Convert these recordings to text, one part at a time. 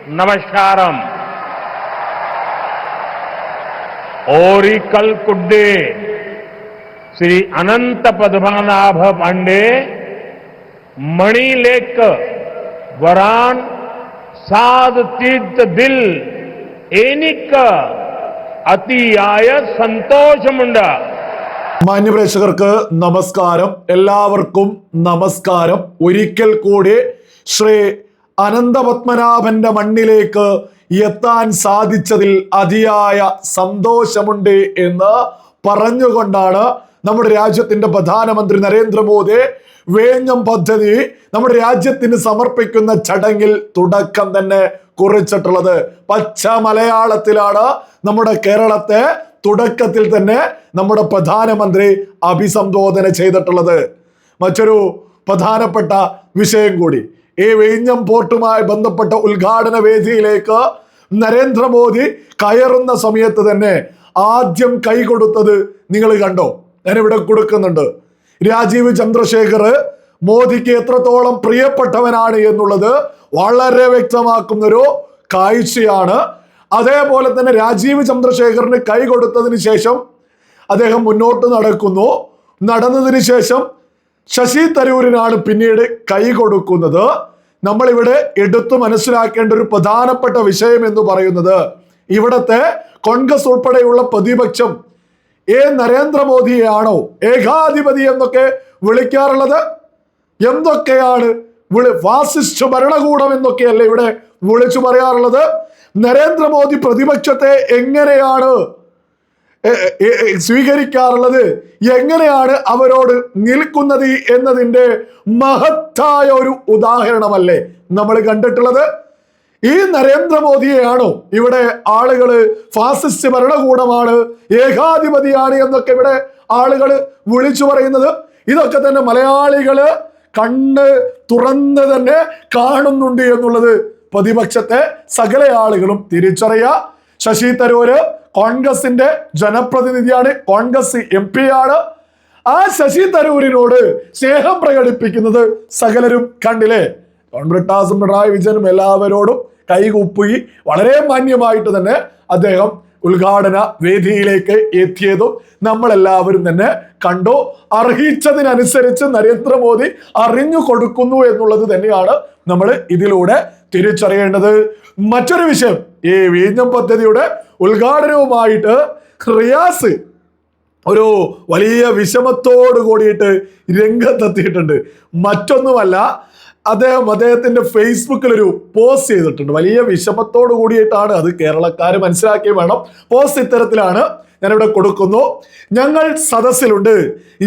नमस्कारम Oracle कुड्डे Shri Anant Padmanabh Pandey मणिलेक वरान साध तीर्थ दिल एनिक अतियाय संतोष मुंडा മാന്യപ്രേക്ഷകർക്ക് നമസ്കാരം എല്ലാവർക്കും നമസ്കാരം ഒരിക്കൽ കൂടി ശ്രീ അനന്തപത്മനാഭന്റെ മണ്ണിലേക്ക് എത്താൻ സാധിച്ചതിൽ അതിയായ സന്തോഷമുണ്ട് എന്ന് പറഞ്ഞുകൊണ്ടാണ് നമ്മുടെ രാജ്യത്തിന്റെ പ്രധാനമന്ത്രി നരേന്ദ്രമോദി വേഞ്ഞം പദ്ധതി നമ്മുടെ രാജ്യത്തിന് സമർപ്പിക്കുന്ന ചടങ്ങിൽ തുടക്കം തന്നെ കുറിച്ചിട്ടുള്ളത്. പച്ച മലയാളത്തിലാണ് നമ്മുടെ കേരളത്തെ തുടക്കത്തിൽ തന്നെ നമ്മുടെ പ്രധാനമന്ത്രി അഭിസംബോധന ചെയ്തിട്ടുള്ളത്. മറ്റൊരു പ്രധാനപ്പെട്ട വിഷയം കൂടി. ഈ വിഴിഞ്ഞം പോർട്ടുമായി ബന്ധപ്പെട്ട ഉദ്ഘാടന വേദിയിലേക്ക് നരേന്ദ്രമോദി കയറുന്ന സമയത്ത് തന്നെ ആദ്യം കൈകൊടുത്തത് നിങ്ങൾ കണ്ടോ? ഞാനിവിടെ കൊടുക്കുന്നുണ്ട്. രാജീവ് ചന്ദ്രശേഖർ മോദിക്ക് എത്രത്തോളം പ്രിയപ്പെട്ടവനാണ് എന്നുള്ളത് വളരെ വ്യക്തമാക്കുന്ന ഒരു കാഴ്ചയാണ്. അതേപോലെ തന്നെ രാജീവ് ചന്ദ്രശേഖറിന് കൈ കൊടുത്തതിന് ശേഷം അദ്ദേഹം മുന്നോട്ട് നടക്കുന്നു. നടന്നതിന് ശേഷം ശശി തരൂരിനാണ് പിന്നീട് കൈ കൊടുക്കുന്നത്. നമ്മളിവിടെ എടുത്തു മനസ്സിലാക്കേണ്ട ഒരു പ്രധാനപ്പെട്ട വിഷയം എന്ന് പറയുന്നത് ഇവിടത്തെ കോൺഗ്രസ് ഉൾപ്പെടെയുള്ള പ്രതിപക്ഷം ഏ നരേന്ദ്രമോദിയെയാണോ ഏകാധിപതി എന്നൊക്കെ വിളിക്കാറുള്ളത്? എന്തൊക്കെയാണ് വിളി ഫാസിസ്റ്റ് ഭരണകൂടം എന്നൊക്കെയല്ലേ ഇവിടെ വിളിച്ചു പറയാറുള്ളത്? നരേന്ദ്രമോദി പ്രതിപക്ഷത്തെ എങ്ങനെയാണ് എ- എ- എ- സ്വീകരിക്കാറുള്ളത് എങ്ങനെയാണ് അവരോട് നിൽക്കുന്നത് എന്നതിന്റെ മഹത്തായ ഒരു ഉദാഹരണമല്ലേ നമ്മൾ കണ്ടിട്ടുള്ളത്? ഈ നരേന്ദ്രമോദിയെയാണോ ഇവിടെ ആളുകൾ ഫാസിസ്റ്റ് ഭരണകൂടമാണ് ഏകാധിപതിയാണ് എന്നൊക്കെ ഇവിടെ ആളുകൾ വിളിച്ചു പറയുന്നത്? ഇതൊക്കെ തന്നെ മലയാളികൾ കണ്ണ് തുറന്ന് തന്നെ കാണുന്നുണ്ട് എന്നുള്ളത് പ്രതിപക്ഷത്തെ സകല ആളുകളും തിരിച്ചറിയുക ശശി തരൂര് കോൺഗ്രസിന്റെ ജനപ്രതിനിധിയാണ് കോൺഗ്രസ് എം പി ആണ് ആ ശശി തരൂരിനോട് സ്നേഹം പ്രകടിപ്പിക്കുന്നത് സകലരും കണ്ടില്ലേ? കോൺബ്രിട്ടാസും പിണറായി വിജയനും എല്ലാവരോടും കൈകൂപ്പി വളരെ മാന്യമായിട്ട് തന്നെ അദ്ദേഹം ഉദ്ഘാടന വേദിയിലേക്ക് എത്തിയതും നമ്മളെല്ലാവരും തന്നെ കണ്ടു. അർഹിച്ചതിനനുസരിച്ച് നരേന്ദ്രമോദി അറിഞ്ഞു കൊടുക്കുന്നു എന്നുള്ളത് തന്നെയാണ് നമ്മൾ ഇതിലൂടെ തിരിച്ചറിയേണ്ടത്. മറ്റൊരു വിഷയം ഈ വീഞ്ഞം പദ്ധതിയുടെ ഉദ്ഘാടനവുമായിട്ട് റിയാസ് ഒരു വലിയ വിഷമത്തോട് കൂടിയിട്ട് രംഗത്തെത്തിയിട്ടുണ്ട്. മറ്റൊന്നുമല്ല അദ്ദേഹം അദ്ദേഹത്തിന്റെ ഫേസ്ബുക്കിൽ ഒരു പോസ്റ്റ് ചെയ്തിട്ടുണ്ട്. വലിയ വിഷമത്തോട് കൂടിയിട്ടാണ് അത് കേരളക്കാർ മനസ്സിലാക്കി വേണം. പോസ്റ്റ് ഇത്തരത്തിലാണ് ഞാനിവിടെ കൊടുക്കുന്നു. ഞങ്ങൾ സദസ്സിലുണ്ട്.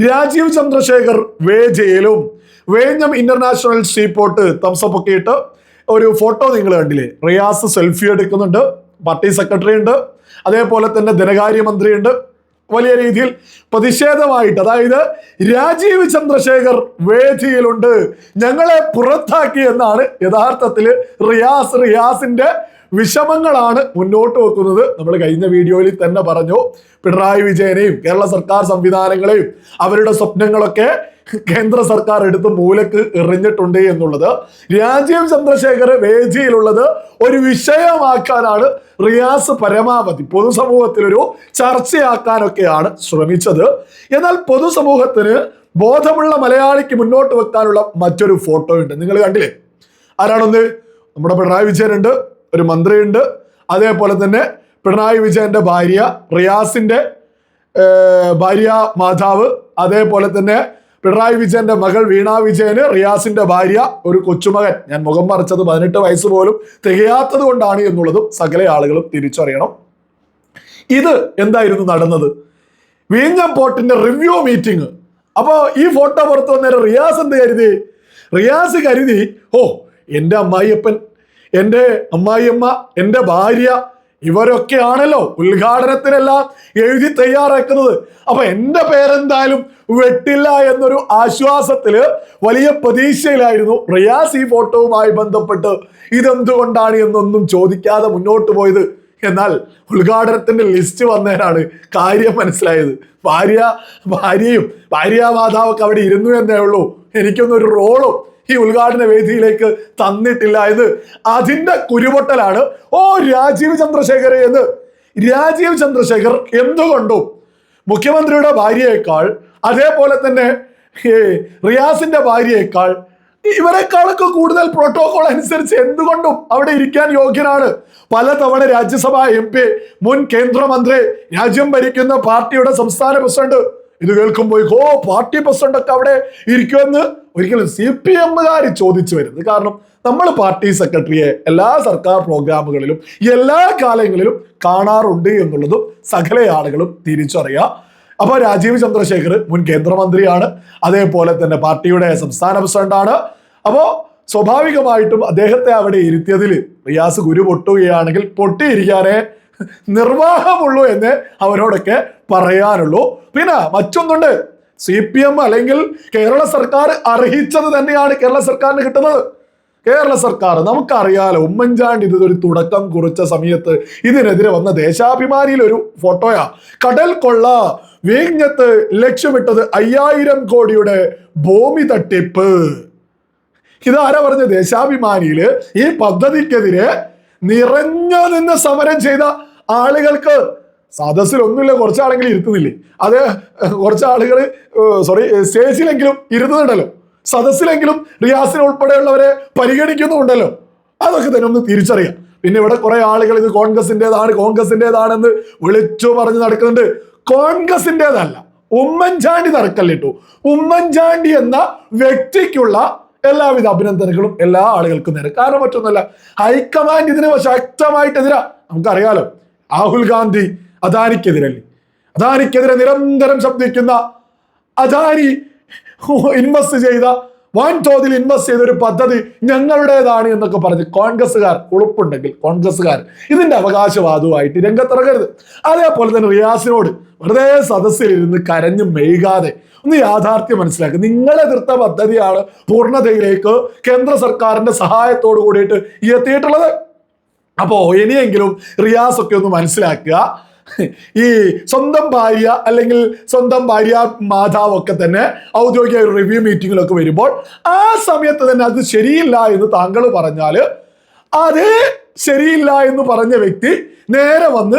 രാജീവ് ചന്ദ്രശേഖർ വേജയിലും വേഞ്ഞം ഇന്റർനാഷണൽ സീപോർട്ട് തംസപ്പൊക്കെയിട്ട് ഒരു ഫോട്ടോ നിങ്ങൾ കണ്ടില്ലേ? റിയാസ് സെൽഫി എടുക്കുന്നുണ്ട് പാർട്ടി സെക്രട്ടറി ഉണ്ട് അതേപോലെ തന്നെ ധനകാര്യമന്ത്രിയുണ്ട്. വലിയ രീതിയിൽ പ്രതിഷേധമായിട്ട് അതായത് രാജീവ് ചന്ദ്രശേഖർ വേദിയിലുണ്ട്. ഞങ്ങളെ പുറത്താക്കി എന്നാണ് യഥാർത്ഥത്തിൽ റിയാസ്. റിയാസിന്റെ വിഷമങ്ങളാണ് മുന്നോട്ട് വെക്കുന്നത്. നമ്മൾ കഴിഞ്ഞ വീഡിയോയിൽ തന്നെ പറഞ്ഞു പിണറായി വിജയനെയും കേരള സർക്കാർ സംവിധാനങ്ങളെയും അവരുടെ സ്വപ്നങ്ങളൊക്കെ കേന്ദ്ര സർക്കാർ എടുത്ത് മൂലക്ക് എറിഞ്ഞിട്ടുണ്ട് എന്നുള്ളത്. രാജീവ് ചന്ദ്രശേഖർ വേദിയിലുള്ളത് ഒരു വിഷയമാക്കാനാണ് റിയാസ് പരമാവധി പൊതുസമൂഹത്തിൽ ഒരു ചർച്ചയാക്കാനൊക്കെയാണ് ശ്രമിച്ചത്. എന്നാൽ പൊതുസമൂഹത്തിന് ബോധമുള്ള മലയാളിക്ക് മുന്നോട്ട് വെക്കാനുള്ള മറ്റൊരു ഫോട്ടോ ഉണ്ട്. നിങ്ങൾ കണ്ടില്ലേ? ആരാണൊന്ന്? നമ്മുടെ പിണറായി വിജയനുണ്ട് ഒരു മന്ത്രിയുണ്ട്. അതേപോലെ തന്നെ പിണറായി വിജയന്റെ ഭാര്യ റിയാസിന്റെ ഭാര്യ മാതാവ്. അതേപോലെ തന്നെ പിണറായി വിജയന്റെ മകൾ വീണ വിജയന് റിയാസിന്റെ ഭാര്യ ഒരു കൊച്ചുമകൻ. ഞാൻ മുഖം മറിച്ചത് പതിനെട്ട് വയസ്സ് പോലും തികയാത്തത് കൊണ്ടാണ് എന്നുള്ളതും സകല ആളുകളും തിരിച്ചറിയണം. ഇത് എന്തായിരുന്നു നടന്നത്? വീഞ്ഞം പോർട്ടിന്റെ റിവ്യൂ മീറ്റിംഗ് അപ്പോ ഈ ഫോട്ടോ പുറത്തു വന്നേരം റിയാസ് എന്ത് കരുതി? റിയാസ് കരുതി ഓ എന്റെ അമ്മായിയപ്പൻ എന്റെ അമ്മായിയമ്മ എന്റെ ഭാര്യ ഇവരൊക്കെയാണല്ലോ ഉദ്ഘാടനത്തിനെല്ലാം എഴുതി തയ്യാറാക്കുന്നത്. അപ്പൊ എന്റെ പേരെന്തായാലും വെട്ടില്ല എന്നൊരു ആശ്വാസത്തിൽ വലിയ പ്രതീക്ഷയിലായിരുന്നു. റിയാസ് ഈ ഫോട്ടോവുമായി ബന്ധപ്പെട്ട് ഇതെന്തുകൊണ്ടാണ് എന്നൊന്നും ചോദിക്കാതെ മുന്നോട്ട് പോയത്. എന്നാൽ ഉദ്ഘാടനത്തിന്റെ ലിസ്റ്റ് വന്നതിനാണ് കാര്യം മനസ്സിലായത്. ഭാര്യ ഭാര്യയും ഭാര്യ മാതാവൊക്കെ അവിടെ ഇരുന്നു എന്നേ ഉള്ളൂ. എനിക്കൊന്നും ഒരു റോളും ഈ ഉദ്ഘാടന വേദിയിലേക്ക് തന്നിട്ടില്ല എന്ന് അതിന്റെ കുരുപൊട്ടലാണ്. ഓ രാജീവ് ചന്ദ്രശേഖർ എന്ന്. രാജീവ് ചന്ദ്രശേഖർ എന്തുകൊണ്ടും മുഖ്യമന്ത്രിയുടെ ഭാര്യയേക്കാൾ അതേപോലെ തന്നെ റിയാസിന്റെ ഭാര്യയേക്കാൾ ഇവരെക്കാളൊക്കെ കൂടുതൽ പ്രോട്ടോകോൾ അനുസരിച്ച് എന്തുകൊണ്ടും അവിടെ ഇരിക്കാൻ യോഗ്യനാണ്. പലതവണ രാജ്യസഭാ എം പി മുൻ കേന്ദ്രമന്ത്രി രാജ്യം ഭരിക്കുന്ന പാർട്ടിയുടെ സംസ്ഥാന പ്രസിഡന്റ് ഇത് കേൾക്കുമ്പോൾ ഓ പാർട്ടി പ്രസിഡന്റൊക്കെ അവിടെ ഇരിക്കുമെന്ന് ഒരിക്കലും സി പി എമ്മുകാർ ചോദിച്ചു വരുന്നത്. കാരണം നമ്മൾ പാർട്ടി സെക്രട്ടറിയെ എല്ലാ സർക്കാർ പ്രോഗ്രാമുകളിലും എല്ലാ കാലങ്ങളിലും കാണാറുണ്ട് എന്നുള്ളതും സകല ആളുകളും തിരിച്ചറിയാം. അപ്പോൾ രാജീവ് ചന്ദ്രശേഖർ മുൻ കേന്ദ്രമന്ത്രിയാണ്. അതേപോലെ തന്നെ പാർട്ടിയുടെ സംസ്ഥാന പ്രസിഡന്റാണ്. അപ്പോൾ സ്വാഭാവികമായിട്ടും അദ്ദേഹത്തെ അവിടെ ഇരുത്തിയതിൽ റിയാസ് ഗുരു പൊട്ടുകയാണെങ്കിൽ പൊട്ടിയിരിക്കാനേ നിർവാഹമുള്ളൂ എന്ന് അവരോടൊക്കെ പറയാനുള്ളൂ. പിന്നെ മറ്റൊന്നുണ്ട്. സി പി എം അല്ലെങ്കിൽ കേരള സർക്കാർ അർഹിച്ചത് തന്നെയാണ് കേരള സർക്കാരിന് കിട്ടുന്നത്. കേരള സർക്കാർ നമുക്കറിയാലോ ഉമ്മൻചാണ്ടി ഇത് ഒരു തുടക്കം കുറിച്ച സമയത്ത് ഇതിനെതിരെ വന്ന ദേശാഭിമാനിയിൽ ഒരു ഫോട്ടോയാ. കടൽ കൊള്ള വീഞ്ഞത്ത് ലക്ഷ്യമിട്ടത് അയ്യായിരം കോടിയുടെ ഭൂമി തട്ടിപ്പ്. ഇതാരാ പറഞ്ഞ ദേശാഭിമാനിയിൽ ഈ പദ്ധതിക്കെതിരെ നിറഞ്ഞു നിന്ന് സമരം ചെയ്ത ആളുകൾക്ക് സദസ്സിൽ ഒന്നുമില്ല കുറച്ച് ആളെങ്കിലും ഇരുത്തുന്നില്ലേ അത് കുറച്ച് ആളുകൾ സോറി സ്റ്റേജിലെങ്കിലും ഇരുത്തുന്നുണ്ടല്ലോ. സദസ്സിലെങ്കിലും റിയാസിനെ ഉൾപ്പെടെയുള്ളവരെ പരിഗണിക്കുന്നുണ്ടല്ലോ അതൊക്കെ തന്നെ ഒന്ന് തിരിച്ചറിയാം. പിന്നെ ഇവിടെ കുറെ ആളുകൾ ഇത് കോൺഗ്രസിന്റെതാണ് കോൺഗ്രസിന്റെതാണെന്ന് വിളിച്ചു പറഞ്ഞ് നടക്കുന്നുണ്ട്. കോൺഗ്രസിന്റെതല്ല ഉമ്മൻചാണ്ടി നടക്കല്ലിട്ടു ഉമ്മൻചാണ്ടി എന്ന വ്യക്തിക്കുള്ള എല്ലാവിധ അഭിനന്ദനങ്ങളും എല്ലാ ആളുകൾക്കും നേരെ. കാരണം മറ്റൊന്നുമല്ല ഹൈക്കമാൻഡ് ഇതിന് ശക്തമായിട്ടെതിരാ നമുക്കറിയാലോ രാഹുൽ ഗാന്ധി അദാനിക്കെതിരല്ലേ? അദാനിക്കെതിരെ നിരന്തരം ശബ്ദിക്കുന്ന അദാനി ഇൻവെസ്റ്റ് ചെയ്ത വൻതോതിൽ ഇൻവെസ്റ്റ് ചെയ്ത ഒരു പദ്ധതി ഞങ്ങളുടേതാണ് എന്നൊക്കെ പറഞ്ഞ് കോൺഗ്രസ്സുകാർ ഉളുപ്പുണ്ടെങ്കിൽ കോൺഗ്രസ്സുകാർ ഇതിന്റെ അവകാശവാദവുമായിട്ട് രംഗത്തിറങ്ങരുത്. അതേപോലെ തന്നെ റിയാസിനോട് വെറുതെ സദസ്സിലിരുന്ന് കരഞ്ഞു മെയ്കാതെ ഒന്ന് യാഥാർത്ഥ്യം മനസ്സിലാക്കുക നിങ്ങൾ എതിർത്ത പദ്ധതിയാണ് പൂർണതയിലേക്ക് കേന്ദ്ര സർക്കാരിന്റെ സഹായത്തോട് കൂടിയിട്ട് എത്തിയിട്ടുള്ളത്. അപ്പോ ഇനിയെങ്കിലും റിയാസ് ഒക്കെ ഒന്ന് മനസ്സിലാക്കുക. ഈ സ്വന്തം ഭാര്യ അല്ലെങ്കിൽ സ്വന്തം ഭാര്യ മാതാവൊക്കെ തന്നെ ഔദ്യോഗിക റിവ്യൂ മീറ്റിങ്ങിലൊക്കെ വരുമ്പോൾ ആ സമയത്ത് തന്നെ അത് ശരിയില്ല എന്ന് താങ്കൾ പറഞ്ഞാൽ അത് ശരിയില്ല എന്ന് പറഞ്ഞ വ്യക്തി നേരെ വന്ന്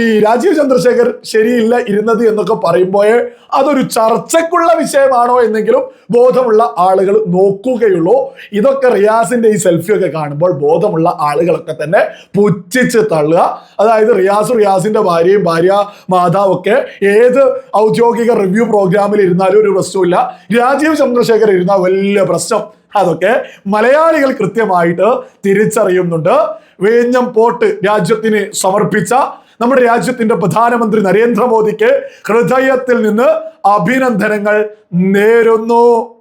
ഈ രാജീവ് ചന്ദ്രശേഖർ ശരിയില്ല ഇരുന്നത് എന്നൊക്കെ പറയുമ്പോഴേ അതൊരു ചർച്ചയ്ക്കുള്ള വിഷയമാണോ എന്നെങ്കിലും ബോധമുള്ള ആളുകൾ നോക്കുകയുള്ളൂ. ഇതൊക്കെ റിയാസിന്റെ ഈ സെൽഫിയൊക്കെ കാണുമ്പോൾ ബോധമുള്ള ആളുകളൊക്കെ തന്നെ പുച്ഛിച്ച് തള്ളുക. അതായത് റിയാസ് റിയാസിന്റെ ഭാര്യയും ഭാര്യ മാതാവൊക്കെ ഏത് ഔദ്യോഗിക റിവ്യൂ പ്രോഗ്രാമിൽ ഇരുന്നാലും ഒരു പ്രശ്നമില്ല രാജീവ് ചന്ദ്രശേഖർ ഇരുന്ന വലിയ പ്രശ്നം അതൊക്കെ മലയാളികൾ കൃത്യമായിട്ട് തിരിച്ചറിയുന്നുണ്ട്. വേഞ്ഞം പോട്ട് രാജ്യത്തിന് സമർപ്പിച്ച നമ്മുടെ രാജ്യത്തിന്റെ പ്രധാനമന്ത്രി നരേന്ദ്രമോദിക്ക് ഹൃദയത്തിൽ നിന്ന് അഭിനന്ദനങ്ങൾ നേരുന്നു.